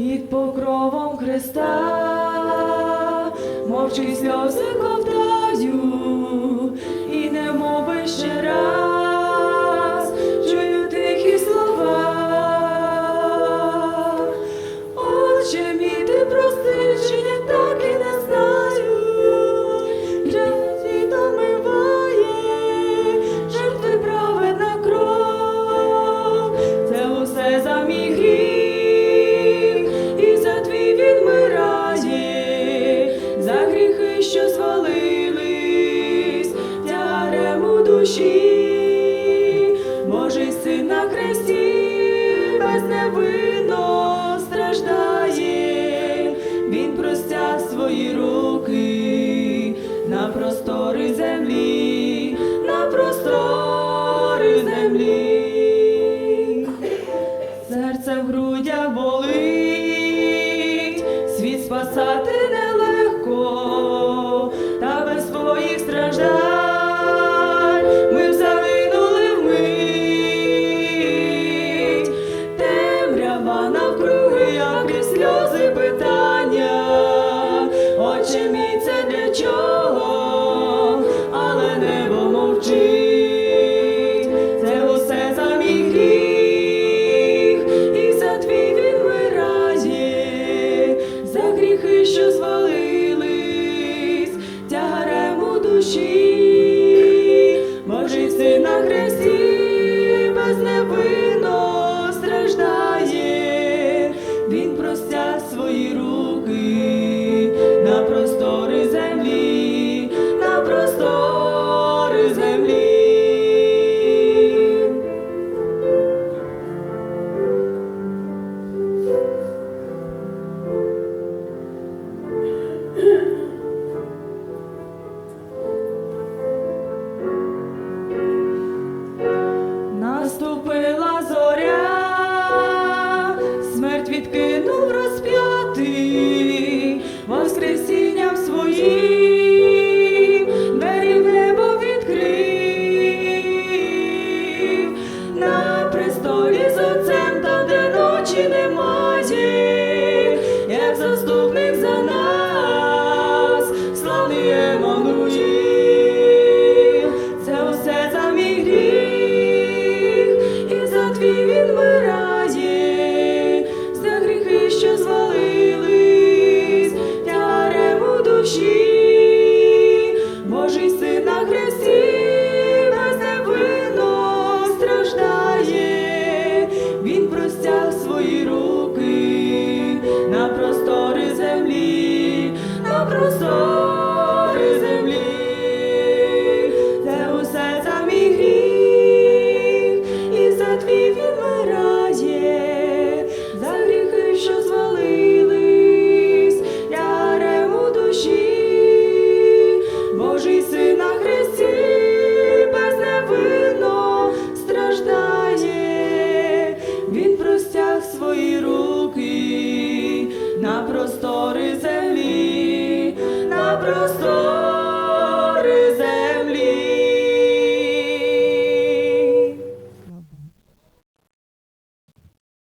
під покровом Христа, мовчи сльози ковтаю. Душі, Божий син на хресті безневинно страждає, він простяг свої руки на простори землі, на простори землі. Серце в грудях болить, світ спасати Отче мій, це для чого, але небо мовчить. Це усе за мій гріх, і за твій відмирає, за гріхи, що звалились, тягарем у душі, простори землі. Це усе за гріх, і за твій за гріхи, що звалились, ярем у душі, Божий син на безневинно страждає, він простяг свої руки на простори землі, на простори.